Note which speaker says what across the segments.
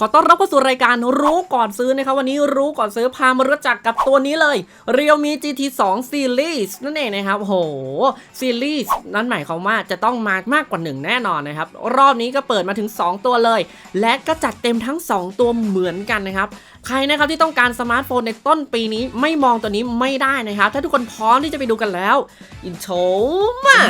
Speaker 1: ขอต้อนรับเข้าสู่รายการรู้ก่อนซื้อนะครับ วันนี้รู้ก่อนซื้อพามารู้จักกับตัวนี้เลย Realme GT 2 Series นั่นเองนะครับโห Series นั่นหมายความว่าจะต้องมามากกว่า 1 แน่นอนนะครับ รอบนี้ก็เปิดมาถึง 2 ตัวเลย และก็จัดเต็มทั้ง 2 ตัวเหมือนกันนะครับ ใครนะครับที่ต้องการสมาร์ทโฟนในต้นปีนี้ไม่มองตัวนี้ไม่ได้นะครับ ถ้าทุกคนพร้อมที่จะไปดูกันแล้ว อินโชมา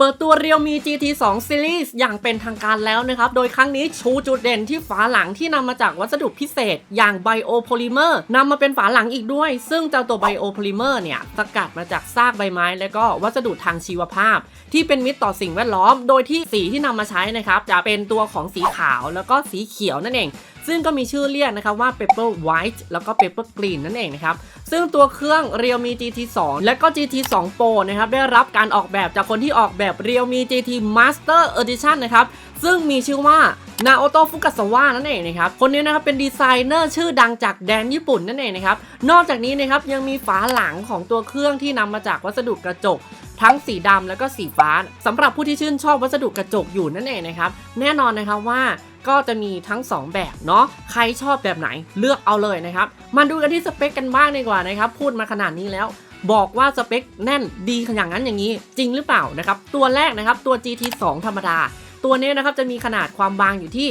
Speaker 2: เปิดตัว
Speaker 1: เรียวมี GT 2 Series อย่างเป็นทางการแล้วนะครับ โดยครั้งนี้ชูจุดเด่นที่ฝาหลังที่นำมาจากวัสดุพิเศษ อย่างไบโอโพลิเมอร์นำมาเป็นฝาหลังอีกด้วย ซึ่งเจ้าตัวไบโอโพลิเมอร์เนี่ย สกัดมาจากซากใบไม้ และก็วัสดุทางชีวภาพ ที่เป็นมิตรต่อสิ่งแวดล้อม โดยที่สีที่นำมาใช้นะครับจะเป็นตัวของสีขาวแล้วก็สีเขียวนั่นเอง ซึ่งก็มีชื่อเรียกนะครับว่า Pepper White แล้วก็ Pepper Green นั่นเองนะครับ ซึ่งตัวเครื่อง Realme GT 2และก็ GT 2 Pro นะครับ ได้รับการออกแบบจากคนที่ออกแบบ Realme GT Master Edition นะครับ ซึ่งมีชื่อว่า Naoto Fukasawa นั่นเองนะครับ คนนี้นะครับเป็นดีไซเนอร์ชื่อดังจากแดนญี่ปุ่นนั่นเองนะครับ นอกจากนี้นะครับยังมีฝาหลังของตัวเครื่องที่นำมาจากวัสดุกระจก ทั้งสีดำแล้วก็สีฟ้าสำหรับผู้ที่ชื่นชอบวัสดุกระจกอยู่นั่นเองนะครับ แน่นอนนะครับว่าก็จะมีทั้ง 2 แบบเนาะใครชอบแบบไหนเลือกเอาเลยนะครับมาดูกันที่สเปคกันบ้างดีกว่านะครับพูดมาขนาดนี้แล้วบอกว่าสเปคแน่นดีขนาดนั้นอย่างนี้ จริงหรือเปล่านะครับ ตัวแรกนะครับตัว GT 2 ธรรมดา ตัวนี้นะครับจะมีขนาดความบางอยู่ที่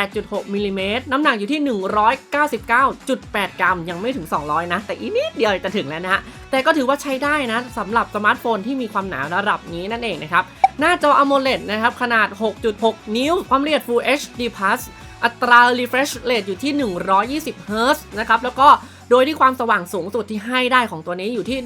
Speaker 1: 8.6มิลลิเมตรน้ำหนักอยู่ที่ 199.8 กรัม ยังไม่ถึง 200 นะ แต่อีนิดเดียวจะถึงแล้วนะฮะ แต่ก็ถือว่าใช้ได้นะสำหรับสมาร์ทโฟนที่มีความหนาระดับนี้นั่นเองนะครับ หน้าจอ AMOLED นะครับ ขนาด 6.6 นิ้ว ความละเอียด Full HD Plus อัตรา refresh rate อยู่ที่ 120 Hz นะครับ แล้วก็โดยที่ความสว่างสูงสุดที่ให้ได้ของตัวนี้อยู่ที่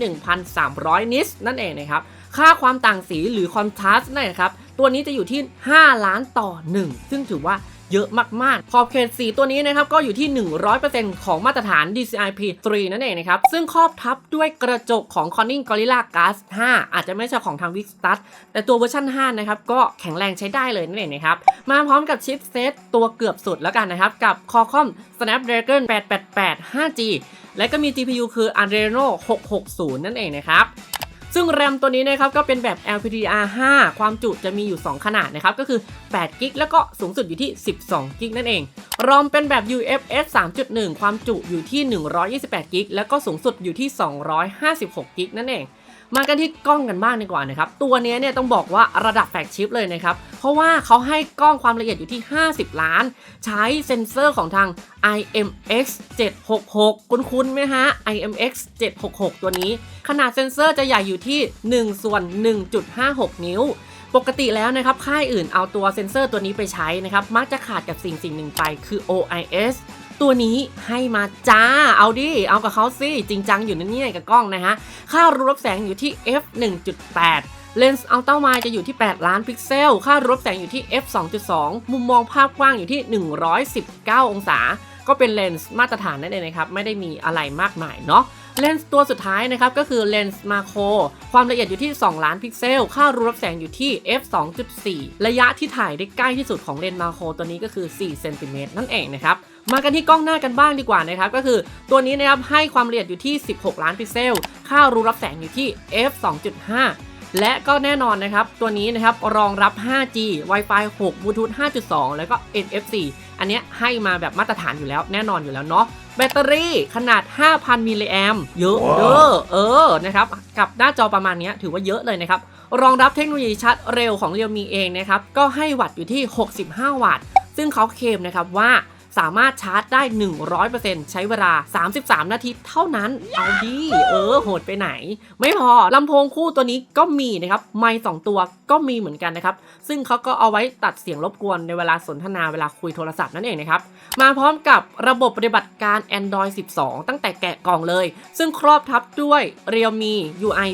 Speaker 1: 1,300 นิตนั่นเองนะครับ ค่าความต่างสีหรือ contrast นั่นเองครับ ตัวนี้จะอยู่ที่ 5 ล้านต่อ 1 ซึ่งถือว่า เยอะมากๆขอบเขตสีตัวนี้นะครับก็อยู่ที่ 100%ของมาตรฐาน DCI P3 นั่นเองนะครับ ซึ่งครอบทับด้วยกระจกของ Corning Gorilla Glass 5 อาจจะไม่ใช่ของทาง Vixstat แต่ตัวเวอร์ชัน5นะครับก็แข็งแรงใช้ได้เลยนั่นเองนะครับ มาพร้อมกับชิปเซตตัวเกือบสุดแล้วกันนะครับ กับ Qualcomm Snapdragon 888 5G และก็มี GPU คือ Adreno 660 นั่นเองนะครับ ซึ่งแรมตัวนี้นะครับก็เป็นแบบ LPDDR5 ความจุจะมีอยู่ 2 ขนาดนะครับก็คือ8กิกแล้วก็สูงสุดอยู่ที่ 12กิกนั่นเอง รอมเป็นแบบ UFS 3.1 ความจุอยู่ที่ 128กิกแล้วก็สูงสุดอยู่ที่ 256กิกนั่นเอง มากันที่กล้องกันบ้างดีกว่านะครับ ตัวนี้เนี่ยต้องบอกว่าระดับแฟกชิปเลยนะครับ เพราะว่าเขาให้กล้องความละเอียดอยู่ที่ 50 ล้าน ใช้เซ็นเซอร์ของทาง IMX 766 คุ้นคุ้นๆไหมฮะ IMX 766 ตัวนี้ ขนาดเซ็นเซอร์จะใหญ่อยู่ที่ 1 ส่วน 1.56 นิ้วปกติแล้วนะครับ ค่ายอื่นเอาตัวเซ็นเซอร์ตัวนี้ไปใช้นะครับ มักจะขาดกับสิ่งสิ่งหนึ่งไปคือ OIS ตัวนี้ให้มาจ้า เอาดิ เอากับเขาสิจริงจังอยู่นนนี่กับกล้องนะฮะ ค่ารูรับแสงอยู่ที่ f 1.8เลนส์อัลตร้าไมจะอยู่ที่ 8 ล้านพิกเซล ค่ารูรับแสงอยู่ที่ f 2.2 มุมมองภาพกว้างอยู่ที่ 119 องศา ก็เป็นเลนส์มาตรฐานนั่นเองนะครับ ไม่ได้มีอะไรมากมายเนาะ เลนส์ตัวสุดท้ายนะครับ ก็คือเลนส์มาโคร ความละเอียดอยู่ที่ 2 ล้านพิกเซล ค่ารูรับแสงอยู่ที่ f 2.4 ระยะที่ถ่ายได้ใกล้ที่สุดของเลนส์มาโครตัวนี้ก็คือ 4 เซนติเมตรนั่นเองนะครับ มากันที่กล้องหน้ากันบ้างดีกว่านะครับก็คือตัวนี้นะครับให้ความละเอียดอยู่ที่ 16 ล้านพิกเซล ค่ารู้รับแสงอยู่ที่ f 2.5 และก็แน่นอนนะครับ ตัวนี้นะครับรองรับ 5G Wi-Fi 6 Bluetooth 5.2 แล้วก็ NFC อันเนี้ยให้มาแบบมาตรฐานอยู่แล้วแน่นอนอยู่แล้วเนาะแบตเตอรี่ขนาด 5,000 มิลลิแอมเยอะเด้อเออนะครับกับหน้าจอประมาณเนี้ยถือว่าเยอะเลยนะครับ รองรับเทคโนโลยีชาร์จเร็วของ Realme เองนะครับ ก็ให้วัตต์อยู่ที่ 65 วัตต์ ซึ่งเขาเคลมนะครับว่า สามารถชาร์จได้ 100%ใช้เวลา 33 นาทีเท่านั้น เอาดีเออ โหดไปไหน ไม่พอลำโพงคู่ตัวนี้ก็มีนะครับ ไมค์สองตัวก็มีเหมือนกันนะครับ ซึ่งเขาก็เอาไว้ตัดเสียงรบกวนในเวลาสนทนาเวลาคุยโทรศัพท์นั่นเองนะครับ มาพร้อมกับระบบปฏิบัติการ Android 12 ตั้งแต่แกะกล่องเลย ซึ่งครอบทับด้วย Realme UI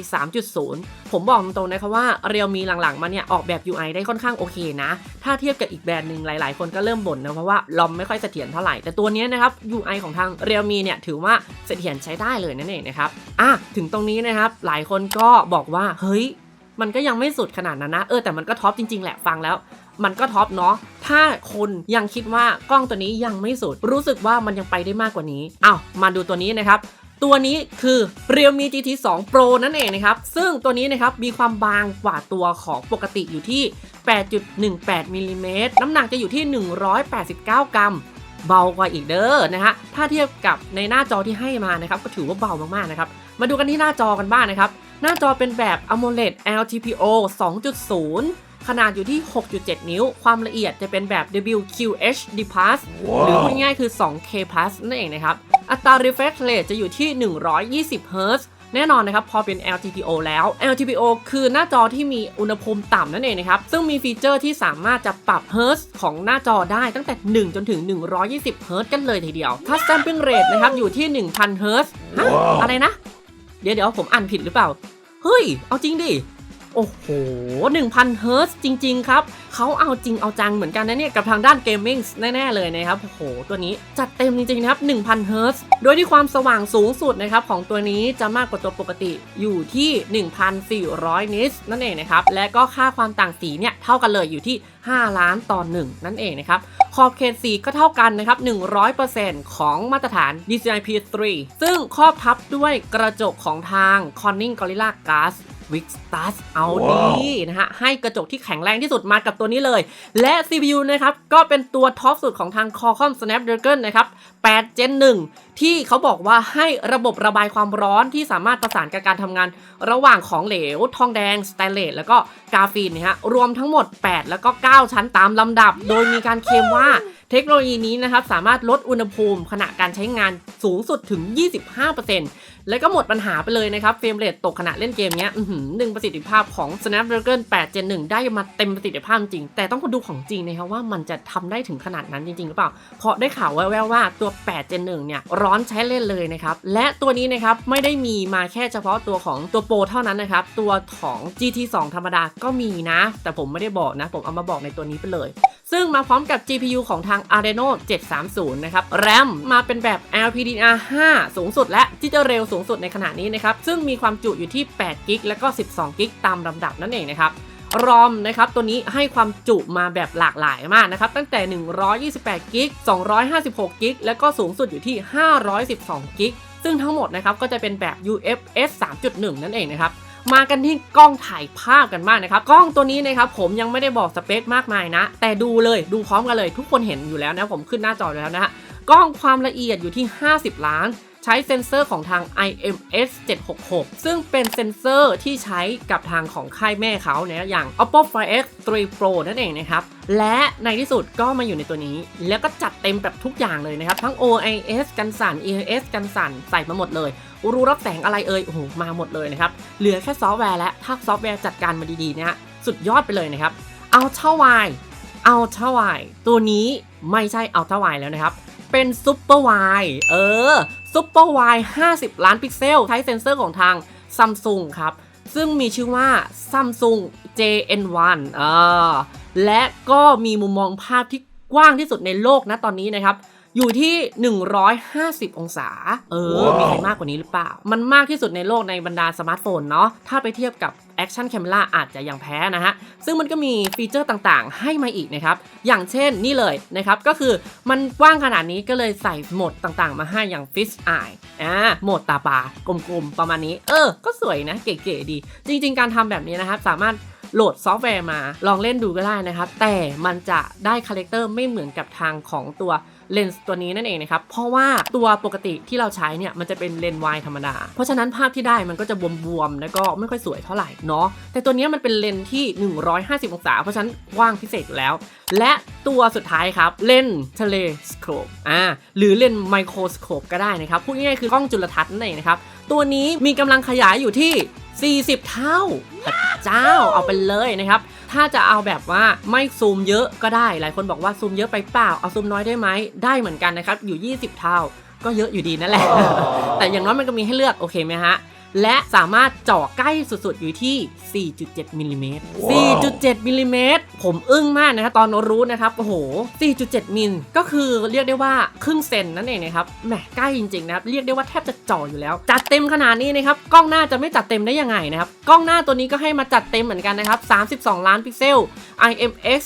Speaker 1: 3.0 ผมบอกตรงๆนะครับว่า Realme หลังๆ มาเนี่ยออกแบบ UI ได้ค่อนข้างโอเคนะ ถ้าเทียบกับอีกแบรนด์หนึ่งหลายๆ คนก็เริ่มบ่นนะเพราะว่าลอมไม่ค่อยเสถียรเท่าไหร่ แต่ตัวนี้นะครับ UI ของทาง Realme เนี่ยถือว่าเสถียรใช้ได้เลยนั่นเองนะครับอะถึงตรงนี้นะครับหลายคนก็บอกว่าเฮ้ยมันก็ยังไม่สุดขนาดนั้นนะเออแต่มันก็ท็อปจริงๆแหละฟังแล้วมันก็ท็อปเนาะ ถ้าคนยังคิดว่ากล้องตัวนี้ยังไม่สุด รู้สึกว่ามันยังไปได้มากกว่านี้ เอ้ามาดูตัวนี้นะครับ ตัวนี้คือ Realme GT 2 Pro นั่นเองนะครับ ซึ่งตัวนี้นะครับมีความบางกว่าตัวของปกติอยู่ที่ 8.18มิลลิเมตรน้ำหนักจะอยู่ที่ 189 กรัม เบากว่าอีกเด้อนะฮะถ้าเทียบกับในหน้าจอที่ให้มานะครับก็ถือว่าเบามากๆนะครับมาดูกันที่หน้าจอกันบ้างนะครับหน้าจอเป็นแบบ AMOLED LTPO 2.0 ขนาดอยู่ที่ 6.7 นิ้ว ความละเอียดจะเป็นแบบ WQHD+ หรือพูดง่ายๆคือ 2K+ นั่นเองนะครับอัตรา refresh rate จะอยู่ที่ 120 Hz แน่นอนนะครับพอเป็น LTPO แล้ว LTPO คือหน้าจอที่มีอุณหภูมิต่ำนั่นเองนะครับ ซึ่งมีฟีเจอร์ที่สามารถจะปรับ Hz ของหน้าจอได้ตั้งแต่ 1 จนถึง 120 Hz กันเลยทีเดียว ถ้า sampling rate นะครับอยู่ที่ 1,000 Hz ฮะอะไรนะ เดี๋ยวเดี๋ยวผมอ่านผิดหรือเปล่า เฮ้ย เอาจริงดิ โอ้โห 1,000เฮิร์ตจริง ๆ ครับ เขาเอาจริงเอาจังเหมือนกันนะเนี่ย กับทางด้านเกมมิ่งแน่ ๆ เลยนะครับ โอ้โห ตัวนี้จัดเต็มจริง ๆ นะครับ 1,000เฮิร์ตโดยที่ความสว่างสูงสุดนะครับ ของตัวนี้จะมากกว่าตัวปกติอยู่ที่ 1,400 นิตนั่นเองนะครับ และก็ค่าความต่างสีเนี่ย เท่ากันเลยอยู่ที่ 5 ล้านต่อ1นั่นเองนะครับขอบเขตสีก็เท่ากันนะครับ 100%ของมาตรฐาน DCI P3 ซึ่งครอบทับด้วยกระจกของทาง Corning Gorilla Glass w i x t a s เอาดีนะฮะ ให้กระจกที่แข็งแรงที่สุดมากับตัวนี้เลย และ CPU นะครับ ก็เป็นตัวท็อปสุดของทาง Qualcomm Snapdragon นะครับ8 Gen 1ที่เขาบอกว่าให้ระบบระบายความร้อนที่สามารถประสานกับการทำงาน ระหว่างของเหลว ทองแดง สแตนเลส แล้วก็กาฟีนนะฮะ รวมทั้งหมด 8 แล้วก็ 9 ชั้นตามลำดับ โดยมีการเคลมว่าเทคโนโลยีนี้นะครับสามารถลดอุณหภูมิขณะการใช้งานสูงสุดถึง 25%แล้วก็หมดปัญหาไปเลยนะครับเฟรมเรทตกขณะเล่นเกมเนี้ยอื้อหือหนึ่งประสิทธิภาพของ Snapdragon 8 Gen 1 ได้มาเต็มประสิทธิภาพจริง แต่ต้องดูของจริงนะครับว่ามันจะทำได้ถึงขนาดนั้นจริงๆหรือเปล่า เพราะได้ข่าวแว่วๆว่าตัว 8 Gen 1 เนี่ยร้อนใช้เล่นเลยนะครับ และตัวนี้นะครับไม่ได้มีมาแค่เฉพาะตัวของตัวโปรเท่านั้นนะครับ ตัวของ GT 2 ธรรมดาก็มีนะ แต่ผมไม่ได้บอกนะ ผมเอามาบอกในตัวนี้ไปเลย ซึ่งมาพร้อมกับ GPU ของทาง Adreno 730 นะครับ RAM มาเป็นแบบ LPDDR5 สูงสุด และที่จะเร็วสูงสุดในขณะนี้นะครับ ซึ่งมีความจุอยู่ที่8กิกแล้วก็ 12กิกตามลำดับนั่นเองนะครับ รอมนะครับตัวนี้ให้ความจุมาแบบหลากหลายมากนะครับตั้งแต่ 128กิก256กิกแล้วก็สูงสุดอยู่ที่ 512กิกซึ่งทั้งหมดนะครับก็จะเป็นแบบ UFS 3.1 นั่นเองนะครับมากันที่กล้องถ่ายภาพกันบ้างนะครับ กล้องตัวนี้นะครับผมยังไม่ได้บอกสเปคมากมายนะ แต่ดูเลยดูพร้อมกันเลย ทุกคนเห็นอยู่แล้วนะผมขึ้นหน้าจออยู่แล้วนะฮะกล้องความละเอียดอยู่ที่ 50 ล้าน ใช้เซ็นเซอร์ของทาง IMS 766 ซึ่งเป็นเซ็นเซอร์ที่ใช้กับทางของค่ายแม่เขาเนี่ยอย่าง Oppo Find X 3 Pro นั่นเองนะครับ และในที่สุดก็มาอยู่ในตัวนี้ แล้วก็จัดเต็มแบบทุกอย่างเลยนะครับ ทั้ง OIS กันสั่น EIS กันสั่นใส่มาหมดเลยรูรับแสงอะไรเอ่ยโอ้โหมาหมดเลยนะครับ เหลือแค่ซอฟต์แวร์และถ้าซอฟต์แวร์จัดการมาดีๆเนะฮะสุดยอดไปเลยนะครับเอาเท่าวายเอาเท่าวายตัวนี้ไม่ใช่เอาเท่าวายแล้วนะครับ เป็นซุปเปอร์วายเออซุปเปอร์วาย50 ล้านพิกเซล ใช้เซ็นเซอร์ของทางซัมซุงครับ ซึ่งมีชื่อว่า Samsung JN1 อ่าและก็มีมุมมองภาพที่กว้างที่สุดในโลกนะตอนนี้นะครับ อยู่ที่ 150 องศา เออมีใครมากกว่านี้หรือเปล่า มันมากที่สุดในโลกในบรรดาสมาร์ทโฟนเนาะ ถ้าไปเทียบกับ Action Camera อาจจะยังแพ้นะฮะ ซึ่งมันก็มีฟีเจอร์ต่างๆ ให้มาอีกนะครับ อย่างเช่นนี่เลยนะครับ ก็คือมันกว้างขนาดนี้ก็เลยใส่โหมดต่างๆ มาให้อย่าง Fish Eye อ่าโหมดตาปลากลมๆ ประมาณนี้ เออ ก็สวยนะ เก๋ๆดี จริง ๆ การทำแบบนี้นะครับ สามารถโหลดซอฟต์แวร์มาลองเล่นดูก็ได้นะครับ แต่มันจะได้คาแรคเตอร์ไม่เหมือนกับทางของตัว เลนส์ตัวนี้นั่นเองนะครับเพราะว่าตัวปกติที่เราใช้เนี่ยมันจะเป็นเลนส์วายธรรมดา เพราะฉะนั้นภาพที่ได้มันก็จะบวมๆแล้วก็ไม่ค่อยสวยเท่าไหร่เนาะแต่ตัวนี้มันเป็นเลนส์ที่ 150 องศา เพราะฉะนั้นกว้างพิเศษอยู่แล้ว และตัวสุดท้ายครับเลนส์เทเลสโคปอ่าหรือเลนส์ไมโครสโคปก็ได้นะครับพูดง่ายๆคือกล้องจุลทรรศน์นั่นเองนะครับตัวนี้มีกำลังขยายอยู่ที่ 40 เท่าพระเจ้าเอาไปเลยนะครับ ถ้าจะเอาแบบว่าไม่ซูมเยอะก็ได้ หลายคนบอกว่าซูมเยอะไปเปล่า เอาซูมน้อยได้ไหม ได้เหมือนกันนะครับ อยู่ 20 เท่า ก็เยอะอยู่ดีนั่นแหละ แต่อย่างน้อยมันก็มีให้เลือกโอเคไหมฮะ และสามารถเจาะใกล้สุดๆ อยู่ที่ 4.7มิลลิเมตร 4.7มิลลิเมตรผมอึ้งมากนะครับตอนรู้นะครับ โอ้โห 4.7 มิล ก็คือเรียกได้ว่าครึ่งเซนนั่นเองนะครับ แหมใกล้จริงๆนะครับ เรียกได้ว่าแทบจะเจ่ออยู่แล้ว จัดเต็มขนาดนี้นะครับ กล้องหน้าจะไม่จัดเต็มได้ยังไงนะครับ กล้องหน้าตัวนี้ก็ให้มาจัดเต็มเหมือนกันนะครับ 32 ล้านพิกเซล IMX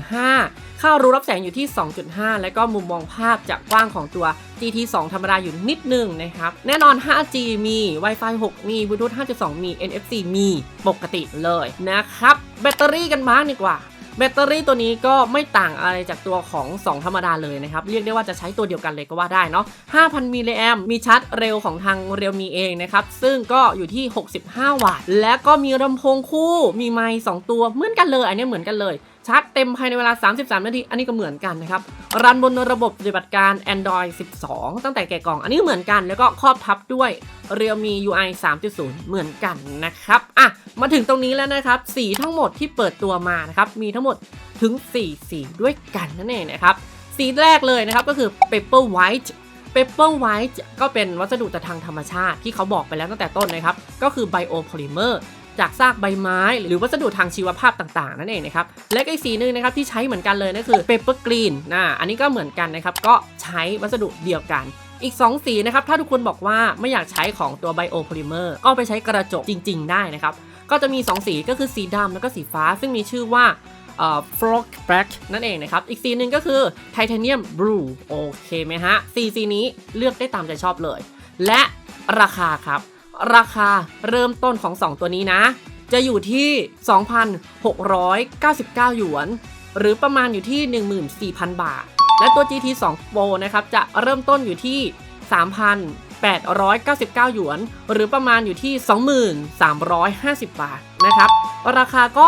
Speaker 1: 615 ค่ารู้รับแสงอยู่ที่ 2.5 แล้วก็มุมมองภาพจะกว้างของตัว GT 2 ธรรมดาอยู่นิดนึงนะครับ แน่นอน 5G มี Wi-Fi 6 มี Bluetooth 5.2 มี NFC มีปกติเลยนะครับ แบตเตอรี่กันบ้างดีกว่าแบตเตอรี่ตัวนี้ก็ไม่ต่างอะไรจากตัวของ 2 ธรรมดาเลยนะครับ เรียกได้ว่าจะใช้ตัวเดียวกันเลยก็ว่าได้เนาะ 5,000 มิลลิแอมมีชาร์จเร็วของทางเรียวมีเองนะครับ ซึ่งก็อยู่ที่ 65 วัตต์ และก็มีลำโพงคู่ มีไมค์2ตัวเหมือนกันเลย อันนี้เหมือนกันเลยชาร์จเต็มภายในเวลา 33 นาที อันนี้ก็เหมือนกันนะครับ รันบนระบบปฏิบัติการ Android 12 ตั้งแต่แกะกล่อง อันนี้เหมือนกัน แล้วก็ครอบทับด้วย Realme UI 3.0 เหมือนกันนะครับ อะ มาถึงตรงนี้แล้วนะครับ สีทั้งหมดที่เปิดตัวมานะครับ มีทั้งหมดถึง 4 สีด้วยกันนั่นเองนะครับ สีแรกเลยนะครับก็คือ Paper White Paper White ก็เป็นวัสดุจากทางธรรมชาติที่เขาบอกไปแล้วตั้งแต่ต้นนะครับ ก็คือ Biopolymer จากซากใบไม้ หรือวัสดุทางชีวภาพต่างๆ นั่นเองนะครับ และอีกสีหนึงนะครับที่ใช้เหมือนกันเลยนั่นคือ Paper Green นนะอันนี้ก็เหมือนกันนะครับก็ใช้วัสดุเดียวกันอีก 2 สีนะครับ ถ้าทุกคนบอกว่าไม่อยากใช้ของตัว Biopolymer ก็ไปใช้กระจกจริง ๆ ได้นะครับ ก็จะมี 2 สีก็คือสีดำแล้วก็สีฟ้า ซึ่งมีชื่อว่าเอ่อ frog black นั่นเองนะครับ อีกสีหนึ่งก็คือ titanium blue โอเคไหมฮะสีสีนี้เลือกได้ตามใจชอบเลย และราคาครับ ราคาเริ่มต้นของ 2 ตัวนี้นะ จะอยู่ที่ 2,699 หยวน หรือประมาณอยู่ที่ 14,000 บาท และตัว GT 2 Pro นะครับ จะเริ่มต้นอยู่ที่ 3,899 หยวน หรือประมาณอยู่ที่ 2,350 บาทนะครับ ราคาก็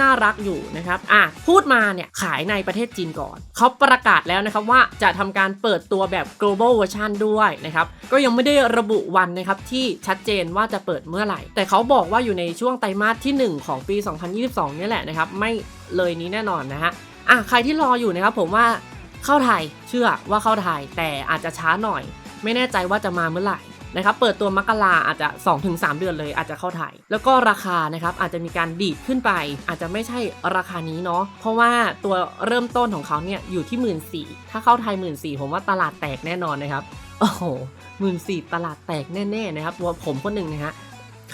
Speaker 1: น่ารักอยู่นะครับอะพูดมาเนี่ยขายในประเทศจีนก่อน เขาประกาศแล้วนะครับว่าจะทำการเปิดตัวแบบ global version ด้วยนะครับ ก็ยังไม่ได้ระบุวันนะครับที่ชัดเจนว่าจะเปิดเมื่อไหร่ แต่เขาบอกว่าอยู่ในช่วงไตรมาสที่ 1 ของปี 2022เนี่ยแหละนะครับ ไม่เลยนี้แน่นอนนะฮะอะใครที่รออยู่นะครับผมว่าเข้าไทยเชื่อว่าเข้าไทยแต่อาจจะช้าหน่อย ไม่แน่ใจว่าจะมาเมื่อไหร่ นะครับเปิดตัวมกราอาจจะ 2-3 เดือนเลยอาจจะเข้าไทย แล้วก็ราคานะครับอาจจะมีการดีดขึ้นไป อาจจะไม่ใช่ราคานี้เนาะเพราะว่าตัวเริ่มต้นของเขาเนี่ยอยู่ที่หมื่นสี่ถ้าเข้าไทยหมื่นสี่ผมว่าตลาดแตกแน่นอนนะครับโอ้โหหมื่นสี่ตลาดแตกแน่ๆนะครับตัวผมคนหนึ่งนะฮะ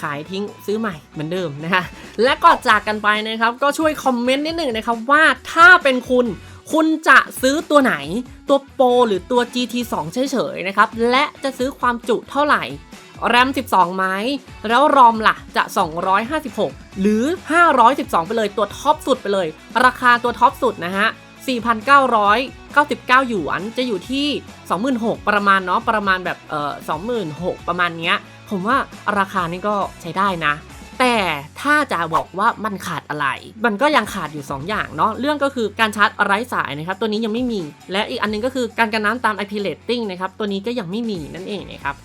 Speaker 1: ขายทิ้งซื้อใหม่เหมือนเดิมนะคะและก่อนจากกันไปนะครับ ก็ช่วยคอมเมนต์นิดหนึ่งนะครับว่าถ้าเป็นคุณ คุณจะซื้อตัวไหน ตัวโปรหรือตัว GT 2 เฉยๆนะครับ และจะซื้อความจุเท่าไหร่ แรม 12 ไหม แล้วรอมล่ะจะ 256 หรือ 512 ไปเลย ตัวท็อปสุดไปเลย ราคาตัวท็อปสุดนะฮะ 4,999 หยวน จะอยู่ที่ 26,000 ประมาณเนาะ ประมาณแบบเอ่อ26,000 ประมาณเนี้ย ผมว่าราคานี่ก็ใช้ได้นะ แต่ถ้าจะบอกว่ามันขาดอะไร มันก็ยังขาดอยู่ 2 อย่างเนาะเรื่องก็คือการชาร์จไร้สายนะครับตัวนี้ยังไม่มี และอีกอันนึงก็คือการกันน้ำตาม IP rating นะครับตัวนี้ก็ยังไม่มีนั่นเองนะครับ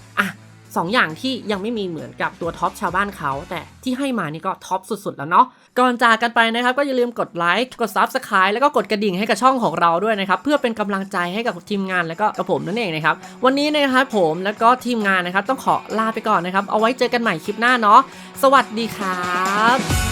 Speaker 1: อะสองอย่างที่ยังไม่มีเหมือนกับตัวท็อปชาวบ้านเขา แต่ที่ให้มานี่ก็ท็อปสุดๆ แล้วเนาะก่อนจากกันไปนะครับ ก็อย่าลืมกดไลค์กด Subscribe แล้วก็กดกระดิ่งให้กับช่องของเราด้วยนะครับ เพื่อเป็นกำลังใจให้กับทีมงานแล้วก็กับผมนั่นเองนะครับ วันนี้นะครับผมแล้วก็ทีมงานนะครับต้องขอลาไปก่อนนะครับ เอาไว้เจอกันใหม่คลิปหน้าเนาะสวัสดีครับ